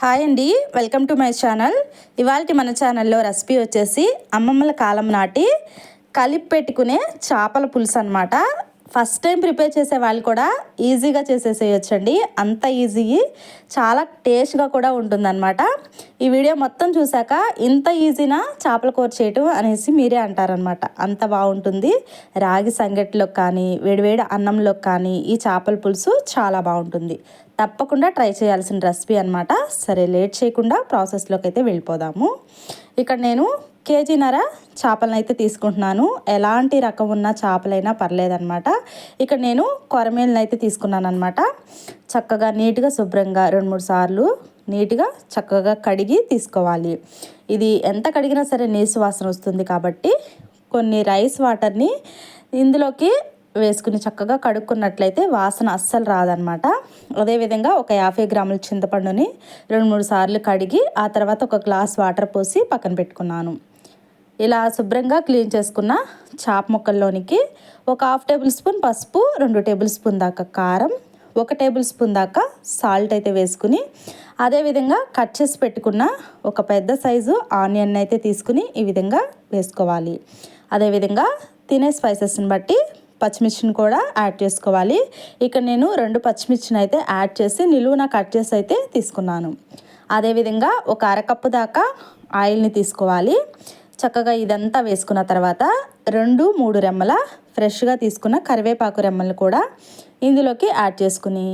Hi అండి welcome to my channel. ఇవాళ మన ఛానల్లో రెసిపీ వచ్చేసి అమ్మమ్మల కాలం నాటి కలిపి పెట్టుకునే చేపల పులుసు అనమాట ఫస్ట్ టైం ప్రిపేర్ చేసే వాళ్ళు కూడా ఈజీగా చేసేసేయచ్చండి. అంత ఈజీ చాలా టేస్ట్గా కూడా ఉంటుందన్నమాట. ఈ వీడియో మొత్తం చూసాక ఇంత ఈజీనా చేపల కూర చేయటం అనేసి మీరే అంటారనమాట అంత బాగుంటుంది. రాగి సంగటిలో కానీ వేడివేడి అన్నంలో కానీ ఈ చేపల పులుసు చాలా బాగుంటుంది. తప్పకుండా ట్రై చేయాల్సిన రెసిపీ అనమాట సరే లేట్ చేయకుండా ప్రాసెస్లోకి అయితే వెళ్ళిపోదాము. ఇక్కడ నేను కేజీన్నర చేపలను అయితే తీసుకుంటున్నాను. ఎలాంటి రకం ఉన్న చేపలైనా పర్లేదనమాట ఇక్కడ నేను కొరమేలను అయితే తీసుకున్నాను అనమాట చక్కగా నీట్గా శుభ్రంగా రెండు మూడు సార్లు నీట్గా చక్కగా కడిగి తీసుకోవాలి. ఇది ఎంత కడిగినా సరే నీసు వాసన వస్తుంది కాబట్టి కొన్ని రైస్ వాటర్ని ఇందులోకి వేసుకుని చక్కగా కడుక్కున్నట్లయితే వాసన అస్సలు రాదనమాట అదేవిధంగా ఒక యాభై గ్రాముల చింతపండుని రెండు మూడు సార్లు కడిగి ఆ తర్వాత ఒక గ్లాస్ వాటర్ పోసి పక్కన పెట్టుకున్నాను. ఇలా శుభ్రంగా క్లీన్ చేసుకున్న చాప ముక్కల్లోనికి ఒక హాఫ్ టేబుల్ స్పూన్ పసుపు రెండు టేబుల్ స్పూన్ దాకా కారం ఒక టేబుల్ స్పూన్ దాకా సాల్ట్ అయితే వేసుకుని అదేవిధంగా కట్ చేసి పెట్టుకున్న ఒక పెద్ద సైజు ఆనియన్ అయితే తీసుకుని ఈ విధంగా వేసుకోవాలి. అదేవిధంగా తినే స్పైసెస్ని బట్టి పచ్చిమిర్చిని కూడా యాడ్ చేసుకోవాలి. ఇక్కడ నేను రెండు పచ్చిమిర్చిని అయితే యాడ్ చేసి నిలువున కట్ చేసి అయితే తీసుకున్నాను. అదేవిధంగా ఒక అరకప్పు దాకా ఆయిల్ని తీసుకోవాలి. చక్కగా ఇదంతా వేసుకున్న తర్వాత రెండు మూడు రెమ్మల ఫ్రెష్గా తీసుకున్న కరివేపాకు రెమ్మలు కూడా ఇందులోకి యాడ్ చేసుకుని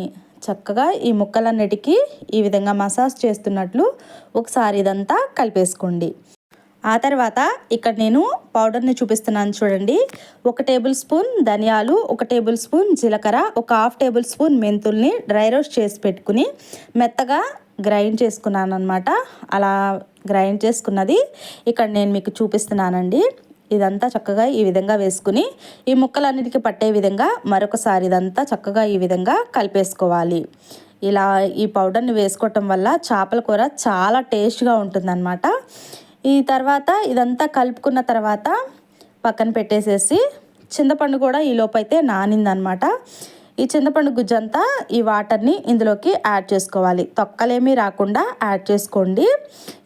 చక్కగా ఈ ముక్కలన్నిటికీ ఈ విధంగా మసాజ్ చేస్తున్నట్లు ఒకసారి ఇదంతా కలిపేసుకోండి. ఆ తర్వాత ఇక్కడ నేను పౌడర్ని చూపిస్తున్నాను చూడండి. ఒక టేబుల్ స్పూన్ ధనియాలు ఒక టేబుల్ స్పూన్ జీలకర్ర ఒక హాఫ్ టేబుల్ స్పూన్ మెంతుల్ని డ్రై రోస్ట్ చేసి పెట్టుకుని మెత్తగా గ్రైండ్ చేసుకున్నాను అనమాట అలా గ్రైండ్ చేసుకున్నది ఇక్కడ నేను మీకు చూపిస్తున్నానండి. ఇదంతా చక్కగా ఈ విధంగా వేసుకుని ఈ ముక్కలన్నిటికీ పట్టే విధంగా మరొకసారి ఇదంతా చక్కగా ఈ విధంగా కలిపేసుకోవాలి. ఇలా ఈ పౌడర్ని వేసుకోవటం వల్ల చేపల కూర చాలా టేస్ట్గా ఉంటుందన్నమాట. ఈ తర్వాత ఇదంతా కలుపుకున్న తర్వాత పక్కన పెట్టేసేసి చింతపండు కూడా ఈ లోపైతే నానిందనమాట ఈ చింతపండు గుజ్జంతా ఈ వాటర్ని ఇందులోకి యాడ్ చేసుకోవాలి. తొక్కలేమీ రాకుండా యాడ్ చేసుకోండి.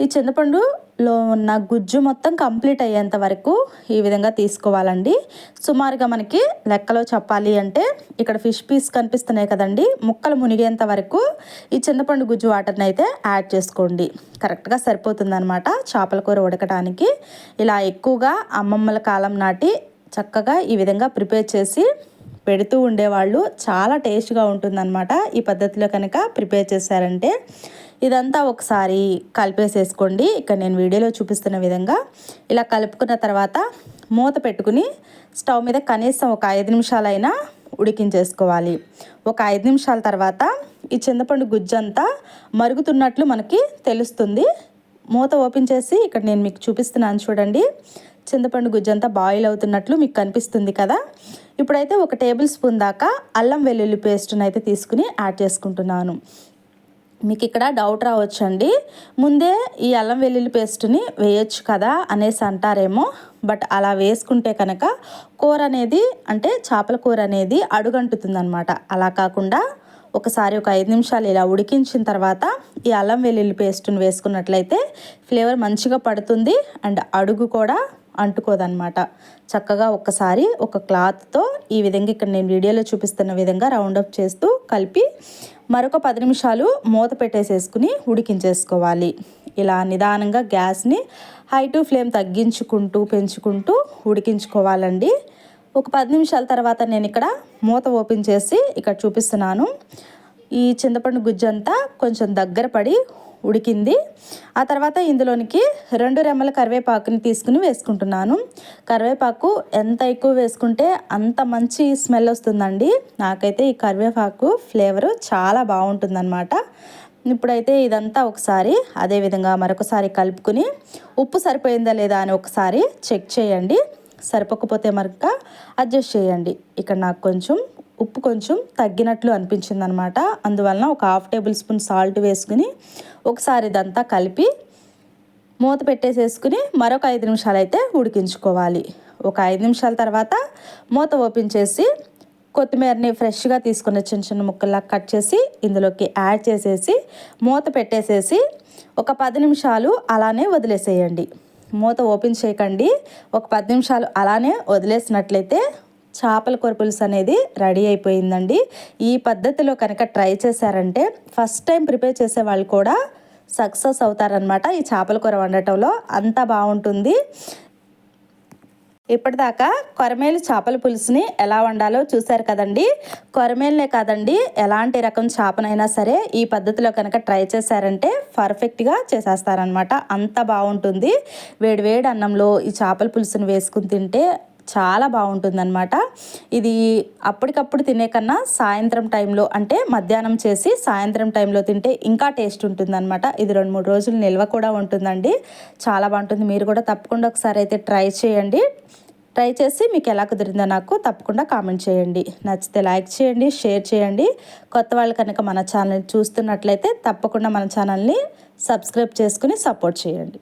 ఈ చింతపండులో ఉన్న గుజ్జు మొత్తం కంప్లీట్ అయ్యేంత వరకు ఈ విధంగా తీసుకోవాలండి. సుమారుగా మనకి లెక్కలో చెప్పాలి అంటే ఇక్కడ ఫిష్ పీస్ కనిపిస్తున్నాయి కదండి. ముక్కలు మునిగేంత వరకు ఈ చింతపండు గుజ్జు వాటర్ని అయితే యాడ్ చేసుకోండి. కరెక్ట్గా సరిపోతుందనమాట చేపల కూర ఉడకడానికి ఇలా ఎక్కువగా అమ్మమ్మల కాలం నాటి చక్కగా ఈ విధంగా ప్రిపేర్ చేసి పెడుతూ ఉండేవాళ్ళు. చాలా టేస్ట్గా ఉంటుందన్నమాట. ఈ పద్ధతిలో కనుక ప్రిపేర్ చేశారంటే ఇదంతా ఒకసారి కలిపేసేసుకోండి. ఇక్కడ నేను వీడియోలో చూపిస్తున్న విధంగా ఇలా కలుపుకున్న తర్వాత మూత పెట్టుకుని స్టవ్ మీద కనీసం ఒక ఐదు నిమిషాలైనా ఉడికించేసుకోవాలి. ఒక ఐదు నిమిషాల తర్వాత ఈ చింతపండు గుజ్జంతా మరుగుతున్నట్లు మనకి తెలుస్తుంది. మూత ఓపెన్ చేసి ఇక్కడ నేను మీకు చూపిస్తున్నాను చూడండి. చింతపండు గుజ్జంతా బాయిల్ అవుతున్నట్లు మీకు కనిపిస్తుంది కదా. ఇప్పుడైతే ఒక టేబుల్ స్పూన్ దాకా అల్లం వెల్లుల్లి పేస్ట్ని అయితే తీసుకుని యాడ్ చేసుకుంటున్నాను. మీకు ఇక్కడ డౌట్ రావచ్చండి. ముందే ఈ అల్లం వెల్లుల్లి పేస్ట్ని వేయొచ్చు కదా అనేసి అంటారేమో బట్ అలా వేసుకుంటే కనుక కూర అనేది అంటే చేపల కూర అనేది అడుగంటుతుంది అనమాట అలా కాకుండా ఒకసారి ఒక ఐదు నిమిషాలు ఇలా ఉడికించిన తర్వాత ఈ అల్లం వెల్లుల్లి పేస్ట్ని వేసుకున్నట్లయితే ఫ్లేవర్ మంచిగా పడుతుంది అండ్ అడుగు కూడా అంటుకోదనమాట చక్కగా ఒక్కసారి ఒక క్లాత్తో ఈ విధంగా ఇక్కడ నేను వీడియోలో చూపిస్తున్న విధంగా రౌండప్ చేస్తూ కలిపి మరొక పది నిమిషాలు మూత పెట్టేసేసుకుని ఉడికించేసుకోవాలి. ఇలా నిదానంగా గ్యాస్ని హై టు ఫ్లేమ్ తగ్గించుకుంటూ పెంచుకుంటూ ఉడికించుకోవాలండి. ఒక పది నిమిషాల తర్వాత నేను ఇక్కడ మూత ఓపెన్ చేసి ఇక్కడ చూపిస్తున్నాను. ఈ చింతపండు గుజ్జంతా కొంచెం దగ్గర పడి ఉడికింది. ఆ తర్వాత ఇందులోనికి రెండు రెమ్మల కరివేపాకుని తీసుకుని వేసుకుంటున్నాను. కరివేపాకు ఎంత ఎక్కువ వేసుకుంటే అంత మంచి స్మెల్ వస్తుందండి. నాకైతే ఈ కరివేపాకు ఫ్లేవరు చాలా బాగుంటుందన్నమాట. ఇప్పుడైతే ఇదంతా ఒకసారి అదేవిధంగా మరొకసారి కలుపుకుని ఉప్పు సరిపోయిందా లేదా అని ఒకసారి చెక్ చేయండి. సరిపోకపోతే మరొక అడ్జస్ట్ చేయండి. ఇక్కడ నాకు కొంచెం ఉప్పు కొంచెం తగ్గినట్లు అనిపించింది అనమాట అందువలన ఒక హాఫ్ టేబుల్ స్పూన్ సాల్ట్ వేసుకుని ఒకసారి ఇదంతా కలిపి మూత పెట్టేసేసుకుని మరొక ఐదు నిమిషాలు అయితే ఉడికించుకోవాలి. ఒక ఐదు నిమిషాల తర్వాత మూత ఓపెన్ చేసి కొత్తిమీరని ఫ్రెష్గా తీసుకున్న చిన్న చిన్న ముక్కల్లా కట్ చేసి ఇందులోకి యాడ్ చేసేసి మూత పెట్టేసేసి ఒక పది నిమిషాలు అలానే వదిలేసేయండి. మూత ఓపెన్ చేయకండి. ఒక పది నిమిషాలు అలానే వదిలేసినట్లయితే చేపల కూర పులుసు అనేది రెడీ అయిపోయిందండి. ఈ పద్ధతిలో కనుక ట్రై చేశారంటే ఫస్ట్ టైం ప్రిపేర్ చేసే వాళ్ళు కూడా సక్సెస్ అవుతారనమాట ఈ చేపల కూర వండటంలో. అంత బాగుంటుంది. ఇప్పటిదాకా కొరమేలు చేపల పులుసుని ఎలా వండాలో చూశారు కదండి. కొరమేలునే కాదండి ఎలాంటి రకం చేపనైనా సరే ఈ పద్ధతిలో కనుక ట్రై చేశారంటే పర్ఫెక్ట్గా చేసేస్తారనమాట అంత బాగుంటుంది. వేడివేడి అన్నంలో ఈ చేపల పులుసుని వేసుకుని తింటే చాలా బాగుంటుందన్నమాట. ఇది అప్పటికప్పుడు తినే కన్నా సాయంత్రం టైంలో అంటే మధ్యాహ్నం చేసి సాయంత్రం టైంలో తింటే ఇంకా టేస్ట్ ఉంటుందన్నమాట. ఇది రెండు మూడు రోజులు నిల్వ కూడా ఉంటుందండి. చాలా బాగుంటుంది. మీరు కూడా తప్పకుండా ఒకసారి అయితే ట్రై చేయండి. ట్రై చేసి మీకు ఎలా కుదిరిందో నాకు తప్పకుండా కామెంట్ చేయండి. నచ్చితే లైక్ చేయండి షేర్ చేయండి. కొత్త వాళ్ళు కనుక మన ఛానల్ చూస్తున్నట్లయితే తప్పకుండా మన ఛానల్ని సబ్స్క్రైబ్ చేసుకుని సపోర్ట్ చేయండి.